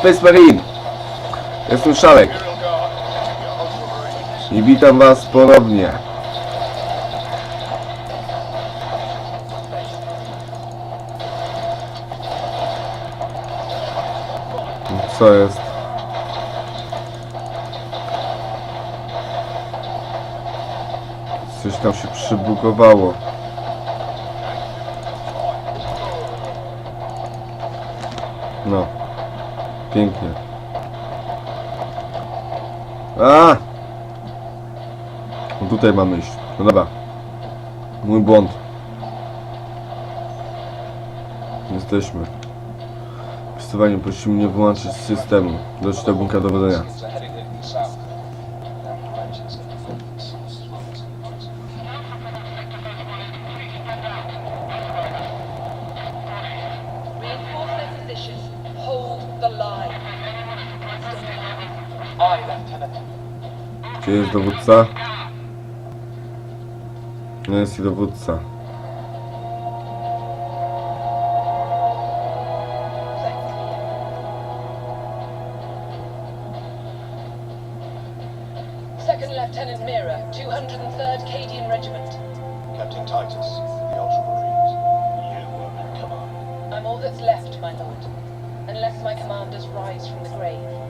Space Marine! Jestem Szalek i witam was ponownie. Co jest? Coś tam się przybugowało. No. Pięknie. A! No tutaj mamy iść. No dobra. Mój błąd. Jesteśmy. Pistowanie prosimy mnie wyłączyć z systemu. Dość do bunkra dowodzenia. Gdzie jest dowódca? No jest i dowódca. Second Lieutenant Mira, 203rd Cadian Regiment. Captain Titus, the Ultramarines. You are in command. I'm all that's left, my lord. Unless my commanders rise from the grave.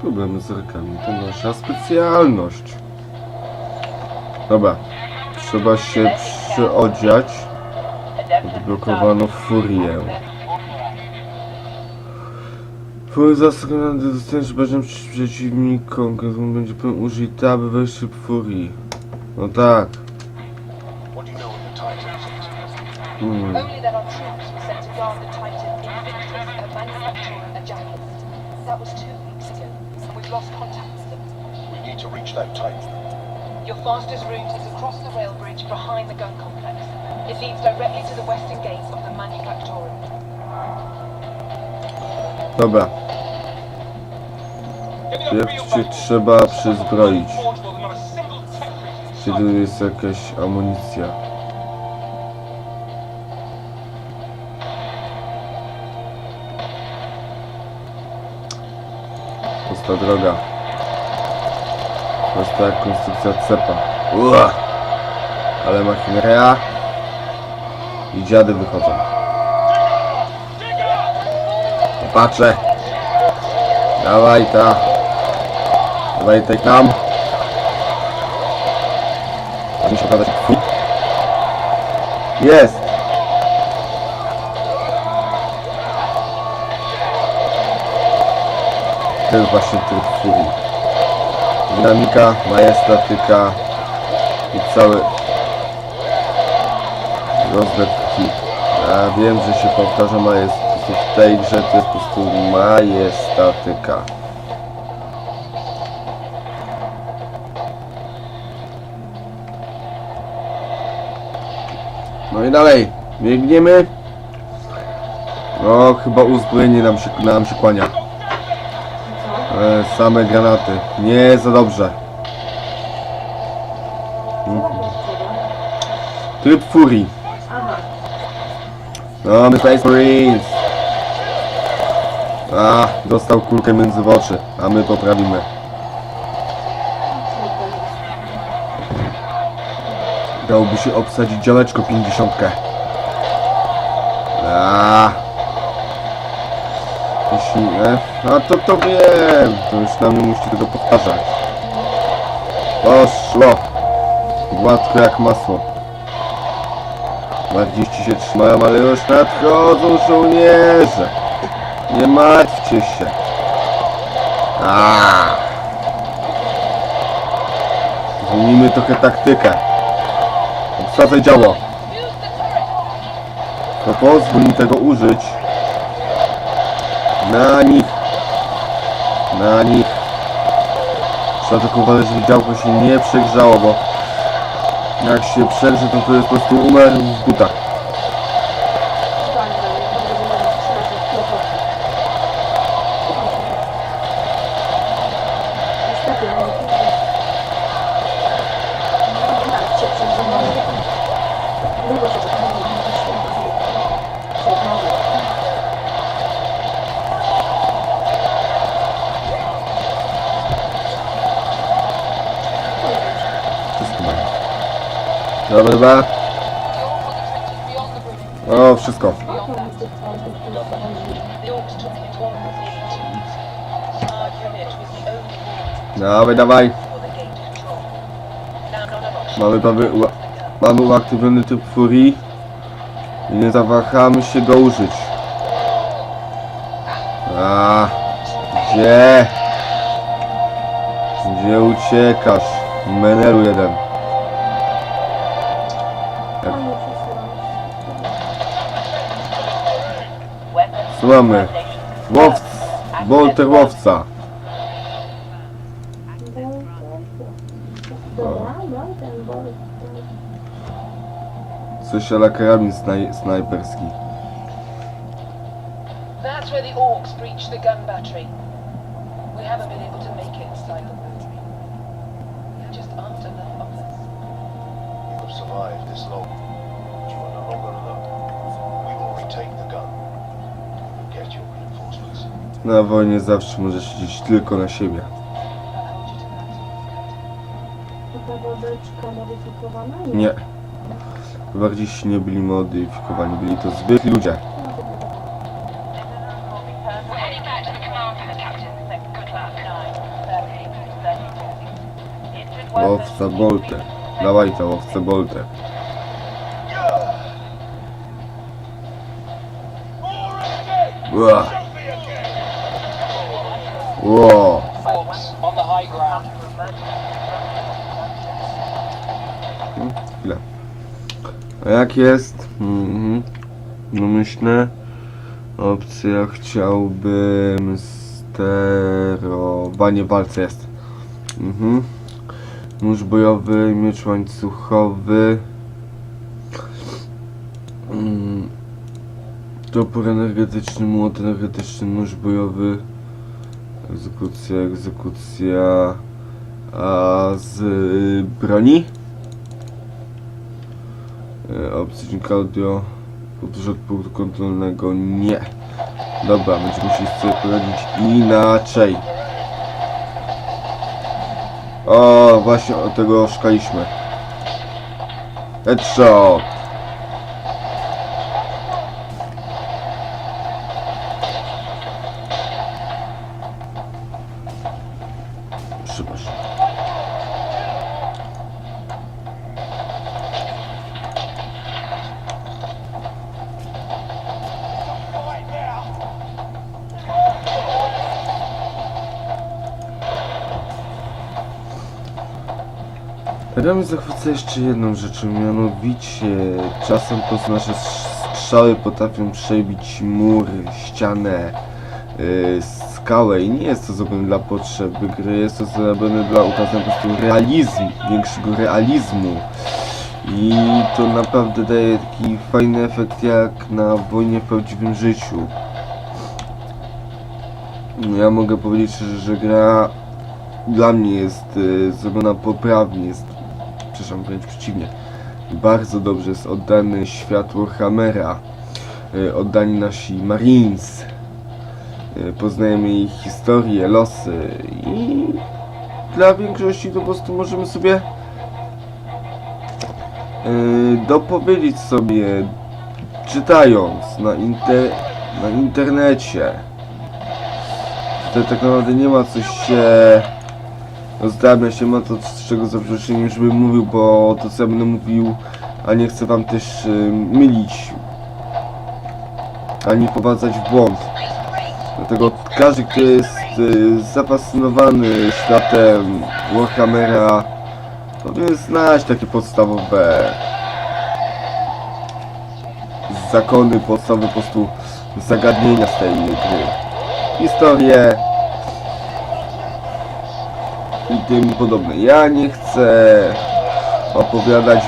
Problemy z rękami to nasza specjalność. Dobra. Trzeba się przyodziać. Odblokowano furię. Fury zastrzelone dostaniesz będzie przeciwnikom, który będzie pełen użyta, aby wejść w furii. No tak. Hmm. That Titan. Your fastest route is across the rail bridge behind the gun complex. It leads directly to the western gate of the manufactorium. Dobra. Pierw się trzeba przyzbroić. Czy tu jest jakaś amunicja? Pusta droga. Prosta jak konstrukcja cepa. Ua! Ale machineria. I dziady wychodzą. Patrzę. Dawaj ta. Dawaj tej tam. To mi się okazać. Jest. To jest właśnie tryb furii. Dynamika, majestatyka i cały rozlew krwi. Ja wiem, że się powtarzam, ale jest po prostu w tej grze to jest po prostu majestatyka. No i dalej, biegniemy. No, chyba uzbrojenie nam się, nam się kłania. E, same granaty. Nie za dobrze. Mhm. Tryb furii. No, my Space Marines. A, dostał kulkę między w oczy, a my poprawimy. Dałoby się obsadzić działeczko 50. A. A to to wiem, to już nam nie musicie tego powtarzać. Poszło. Gładko jak masło. Bardziej ci się trzymają, ale już nadchodzą żołnierze. Nie martwcie się. Zmienimy trochę taktykę. Obsadzaj działo. To pozwól mi tego użyć. Na nich! Na nich! Trzeba tylko uważać, żeby działko się nie przegrzało, bo jak się przegrze, to to jest po prostu umarł w butach. Gate control. Now none of us Mamy, gun. mamy uaktywniony typ furii. I nie zawahamy się go użyć. A, gdzie? Gdzie uciekasz? Menelu jeden. Co mamy? Łowc, bolter łowca. Coś ala karabin snaj snajperski. That's where the Orcs breached the gun battery. We haven't been able to make it inside the battery. There just aren't enough of us. You have survived this long, Na wojnie zawsze możesz liczyć tylko na siebie. To. Ta wodeczka modyfikowana? Nie. Bardziej nie byli modyfikowani, byli to zwykli ludzie. Łowca bolter. Dawaj to, łowcę bolter. Ua. Ground. Chwilę. A jak jest? Mhm. No myślę. Opcja chciałbym sterowanie w walce jest. Mhm. Nóż bojowy, miecz łańcuchowy. Mm. Topór energetyczny, młot energetyczny, nóż bojowy. Egzekucja, egzekucja. A z broni? E, Obcyźnik audio, podróż punktu kontrolnego, nie. Dobra, będziemy musieli sobie poradzić inaczej. O, właśnie o tego szukaliśmy. Headshot! Przepraszam. Mnie zachwyca jeszcze jedną rzeczą, mianowicie czasem prostu nasze strzały potrafią przebić mur, ścianę, yy, skałę i nie jest to zrobione dla potrzeby gry, jest to zrobione dla ukazania po prostu realizmu, większego realizmu. I to naprawdę daje taki fajny efekt jak na wojnie w prawdziwym życiu. No Ja mogę powiedzieć szczerze, że gra dla mnie jest y, zrobiona poprawnie, jest, przepraszam, wręcz przeciwnie, bardzo dobrze jest oddany światło Hammera, y, oddani nasi Marines, y, poznajemy ich historię, losy i dla większości to po prostu możemy sobie y, dopowiedzieć sobie, czytając na, inter, na internecie. Tutaj tak naprawdę nie ma coś się rozdrabnia się ma to z czego za przeproszeniem już bym mówił, bo to co ja będę mówił, a nie chcę wam też y, mylić ani wprowadzać w błąd. Dlatego każdy, kto jest y, zafascynowany światem Warhammera powinien znać takie podstawowe zakony, podstawowe po prostu zagadnienia z tej gry. historie i tym podobne. Ja nie chcę opowiadać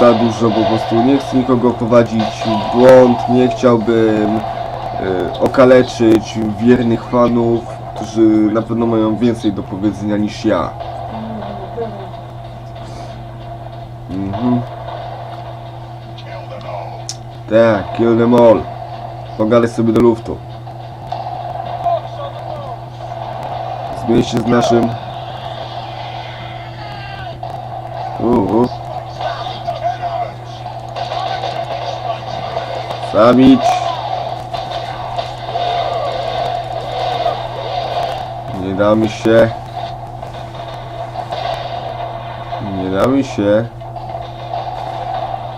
za dużo, po prostu nie chcę nikogo prowadzić w błąd, nie chciałbym e, okaleczyć wiernych fanów, którzy na pewno mają więcej do powiedzenia niż ja. Mhm. Tak, kill them all. Pogadaj sobie do luftu. Zmień się z naszym... Uuu. Zabić. Nie damy się. Nie damy się.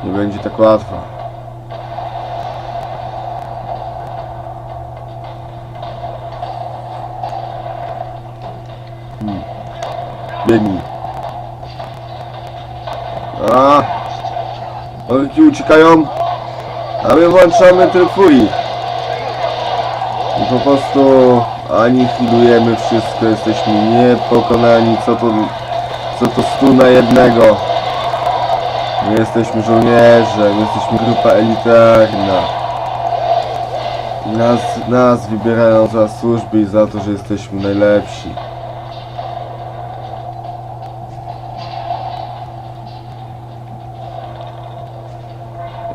Nie będzie tak łatwo. Hmm. Biegnij. Orki uciekają. A my włączamy tryb. I po prostu anihilujemy wszystko. Jesteśmy niepokonani. Co to, co to stu na jednego. My jesteśmy żołnierze. My jesteśmy grupa elitarna. Nas, nas wybierają za służby i za to, że jesteśmy najlepsi.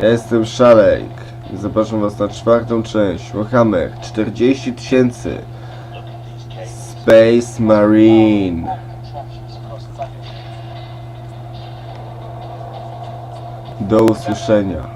Ja jestem Szalek zapraszam was na czwartą część. Warhammer 40 tysięcy. Space Marine. Do usłyszenia